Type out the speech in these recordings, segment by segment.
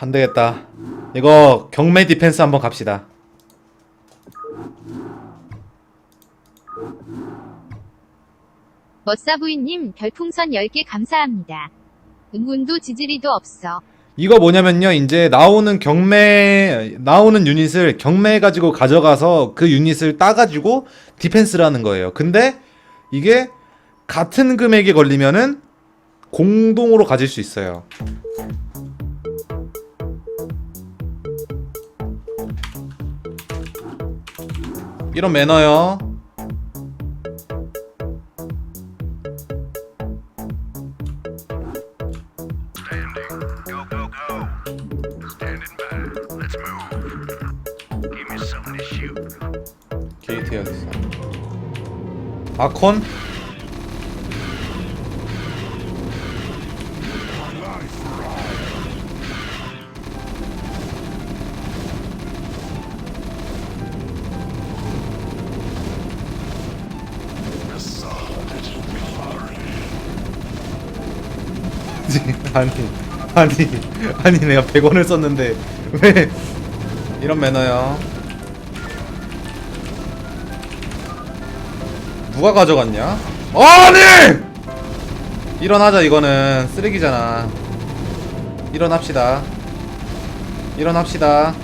안되겠다 이거 경매 디펜스 한번 갑시다 머싸부인님 별풍선 10개 감사합니다. 응원도 지지리도 없어. 이거 뭐냐면요 이제 나오는 경매 나오는 유닛을 경매해 가지고 가져가서 그 유닛을 따 가지고 디펜스를 하는 거예요 근데 이게 같은 금액에 걸리면은 공동으로 가질 수 있어요 이런 매너요 아콘? 아니 아니 아니 내가 100원을 썼는데 왜 이런 매너요 누가 가져갔냐? 아니! 일어나자 이거는. 쓰레기잖아. 일어납시다. 일어납시다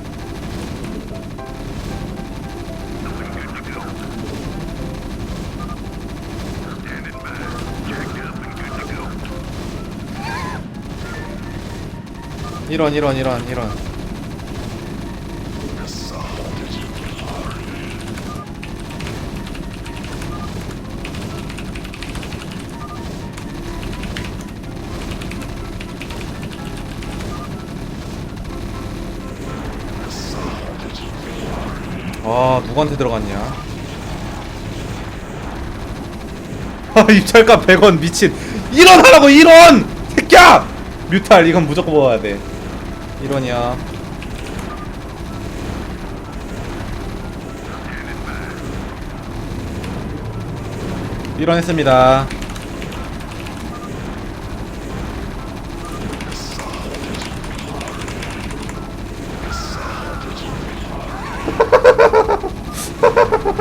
이런 이런 이런 이런. 아 누구한테 들어갔냐? 아 입찰가 100원 미친. 일어나라고 1원 새끼야! 뮤탈 이건 무조건 먹어야 돼 1원이야 일원했습니다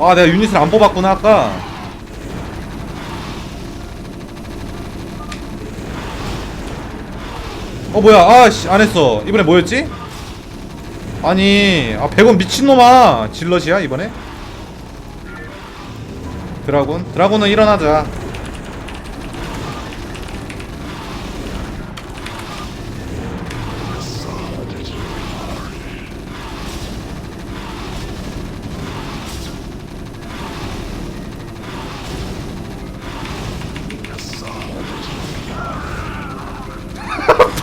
아 내가 유닛을 안 뽑았구나 아까 어 뭐야 아씨 안했어 이번에 뭐였지? 아니 아 100원 미친놈아 질럿이야 이번에? 드라군? 드라군은 일어나자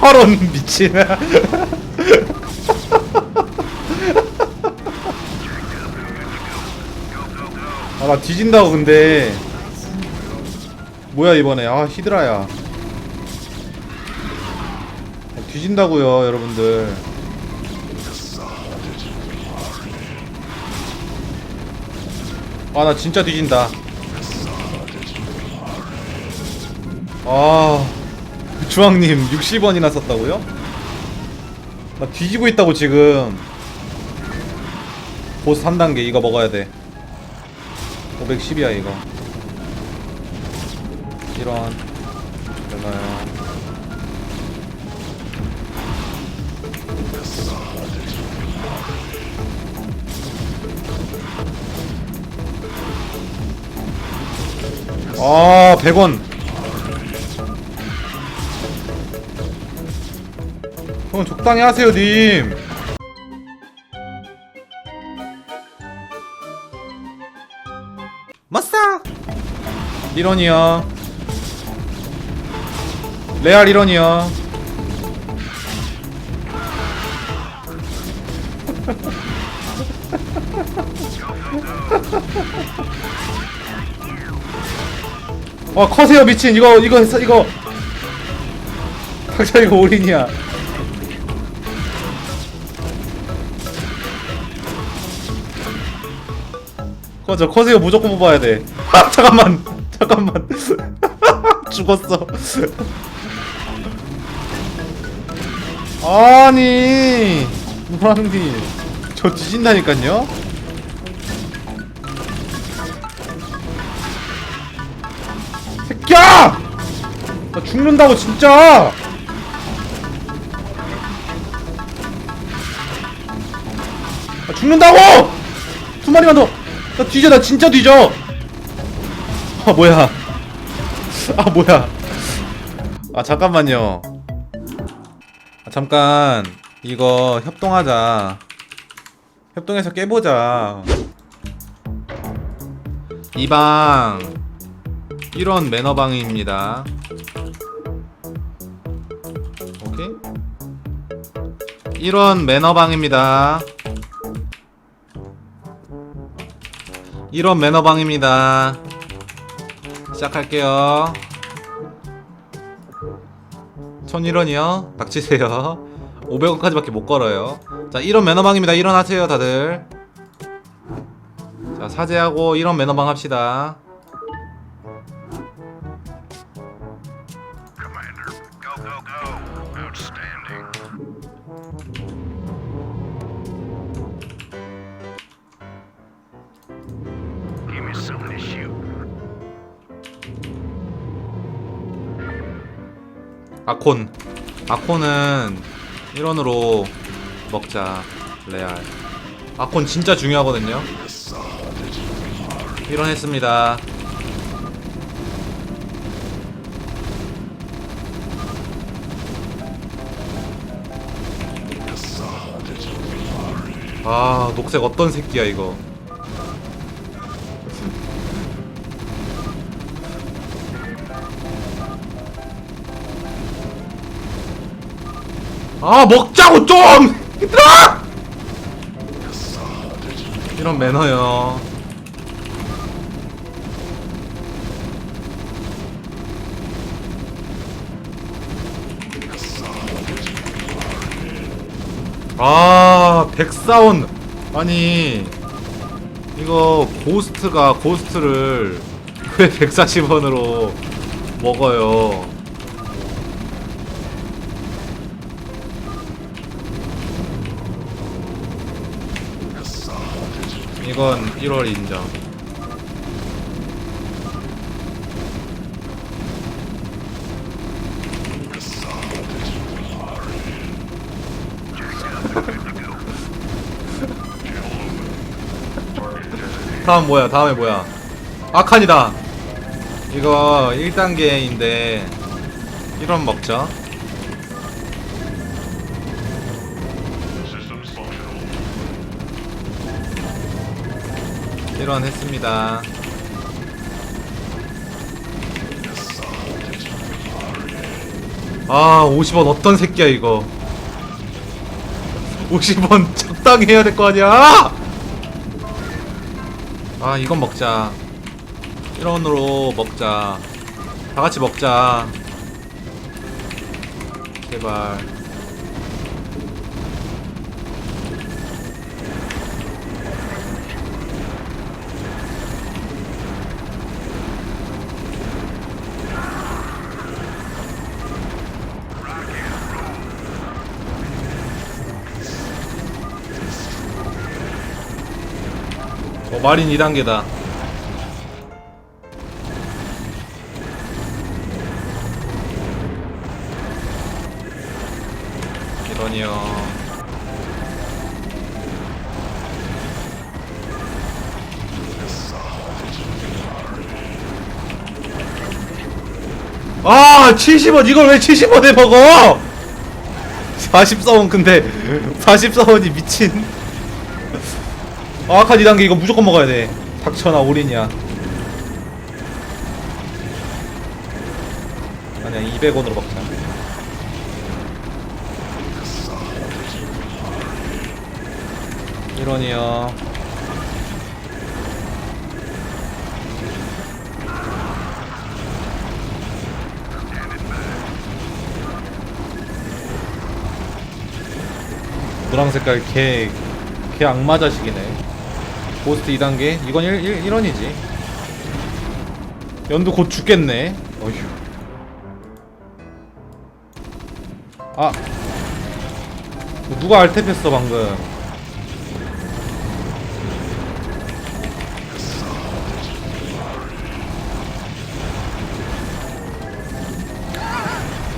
팔원 미친 아나 뒤진다고 근데. 뭐야 이번에. 아 히드라야. 아, 뒤진다고요 여러분들. 아 나 진짜 뒤진다. 아 주황님 60원이나 썼다고요? 나 뒤지고 있다고 지금. 보스 3단계 이거 먹어야 돼. 510이야 이거. 이런 되나요 아 100원 형 적당히 하세요 님. 마싸 1원이요. 레알 1원이요. 와 커세요 미친. 이거 이거 했어 이거. 닥쳐 이거 올인이야 꺼져 커세요 무조건 뽑아야 돼. 아, 잠깐만 잠깐만. 죽었어. 아니 노랑님 저 뒤진다니깐요? 새끼야! 나 죽는다고 진짜! 나 죽는다고! 두 마리만 더 나 뒤져 나 진짜 뒤져. 아 뭐야. 아 뭐야. 아 잠깐만요. 아, 잠깐. 이거 협동하자. 협동해서 깨보자. 이 방. 1원 매너방입니다. 오케이. 1원 매너방입니다 1원 매너방입니다. 시작할게요. 1001원이요? 닥치세요. 500원까지밖에 못 걸어요. 자 1원 매너방입니다. 일어나세요 다들. 자 사제하고 1원 매너방 합시다 아콘. 아콘은 1원으로 먹자 레알. 아콘 진짜 중요하거든요. 1원 했습니다. 아 녹색 어떤 새끼야 이거 아 먹자고 좀! 얘들아! 이런 매너요 아 백사원 아니 이거 고스트가 고스트를 왜 140원으로 먹어요 이건 1월 인정. 다음 뭐야? 다음에 뭐야? 아칸이다. 이거 1단계인데 1원 먹자. 1원 했습니다. 아, 50원 어떤 새끼야, 이거. 50원 적당히 해야 될 거 아니야! 아, 이건 먹자. 1원으로 먹자. 다 같이 먹자. 제발. 마린 2단계다. 이런이요. 아, 70원 이걸 왜 70원에 먹어? 44원 근데 44원이 미친. 아, 아까 2단계 이거 무조건 먹어야 돼. 닥쳐나 올인이야. 아니야, 200원으로 먹자. 이원이요 노랑 색깔 개, 개 악마 자식이네. 고스트 2단계? 이건 1, 1, 1원이지. 연두 곧 죽겠네. 어휴. 아. 누가 알탭했어, 방금.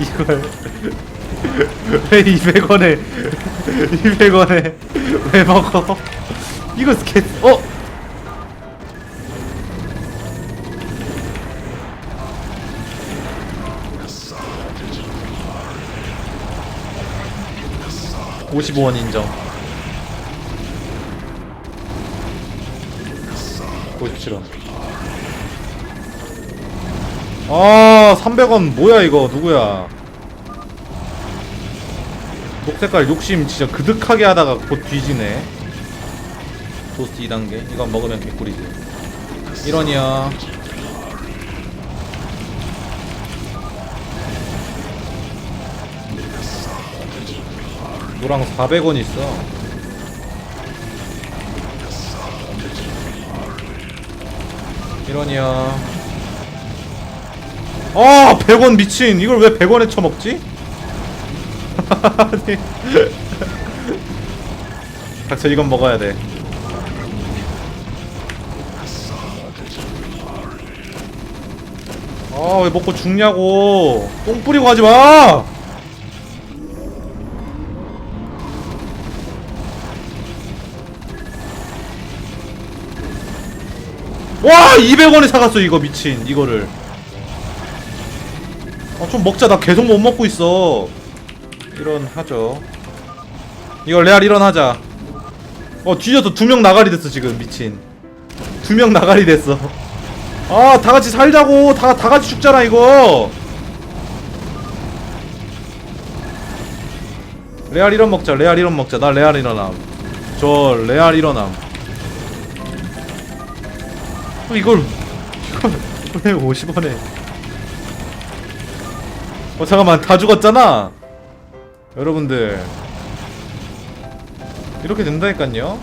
이걸. 왜 200원에 200원에 왜 먹어? 이거 스케 어? (55원) 인정. (57원) 아 (300원) 뭐야 이거? 누구야? 녹색깔 욕심 진짜 그득하게 하다가 곧 뒤지네 토스트 2단계? 이건 먹으면 개꿀이지. 1원이야. 노랑 400원 있어. 일원이야. 아 100원 미친. 이걸 왜 100원에 쳐먹지? 아니 닥쳐 이건 먹어야 돼 아 왜 먹고 죽냐고. 똥 뿌리고 가지 마. 와! 200원에 사갔어 이거 미친 이거를. 아좀 먹자. 나 계속 못 먹고 있어. 이런 하죠. 이거 레알 일원 하자. 어 뒤져서 두 명 나가리 됐어 지금 미친. 두 명 나가리 됐어 아 다같이 살자고. 다 다같이 죽잖아 이거. 레알 일원 먹자 레알 일원 먹자. 나 레알 일원함 저 레알 일원함 어, 이걸 이걸 왜 50원에? 어 잠깐만. 다 죽었잖아. 여러분들. 이렇게 된다니깐요